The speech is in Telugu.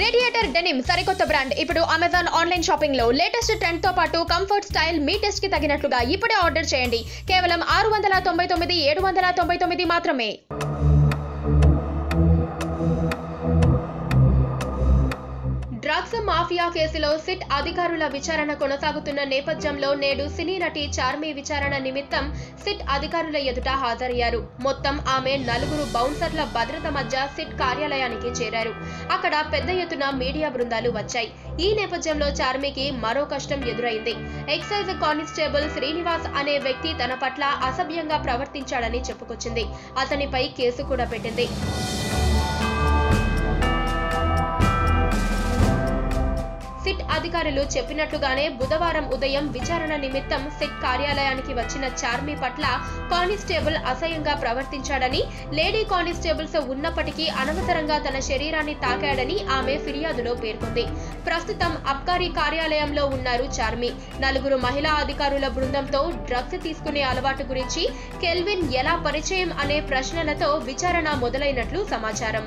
రేడియేటర్ డెనిమ్ సరికొత్త బ్రాండ్ ఇప్పుడు అమెజాన్ ఆన్లైన్ షాపింగ్లో లేటెస్ట్ ట్రెండ్తో పాటు కంఫర్ట్ స్టైల్ మీ టెస్ట్కి తగినట్లుగా ఇప్పుడే ఆర్డర్ చేయండి. కేవలం ఆరు వందల తొంభై తొమ్మిది ఏడు వందల తొంభై తొమ్మిది మాత్రమే. మాఫియా కేసులో సిట్ అధికారుల విచారణ కొనసాగుతున్న నేపథ్యంలో నేడు సినీ నటి చార్మి విచారణ నిమిత్తం సిట్ అధికారుల ఎదుట హాజరయ్యారు. మొత్తం ఆమె నలుగురు బౌన్సర్ల భద్రత మధ్య సిట్ కార్యాలయానికి చేరారు. అక్కడ పెద్ద ఎత్తున మీడియా బృందాలు వచ్చాయి. ఈ నేపథ్యంలో చార్మికి మరో కష్టం ఎదురైంది. ఎక్సైజ్ కానిస్టేబుల్ శ్రీనివాస్ అనే వ్యక్తి తన పట్ల అసభ్యంగా ప్రవర్తించాడని చెప్పుకొచ్చింది. అతనిపై కేసు కూడా పెట్టింది. అధికారులు చెప్పినట్లుగానే బుధవారం ఉదయం విచారణ నిమిత్తం సిట్ కార్యాలయానికి వచ్చిన చార్మి పట్ల కానిస్టేబుల్ అసహ్యంగా ప్రవర్తించాడని లేడీ కానిస్టేబుల్స్ ఉన్నప్పటికీ అనవసరంగా తన శరీరాన్ని తాకాడని ఆమె ఫిర్యాదులో పేర్కొంది. ప్రస్తుతం అబ్కారీ కార్యాలయంలో ఉన్నారు చార్మి. నలుగురు మహిళా అధికారుల బృందంతో డ్రగ్స్ తీసుకునే అలవాటు గురించి కెల్విన్ ఎలా పరిచయం అనే ప్రశ్నలతో విచారణ మొదలైనట్లు సమాచారం.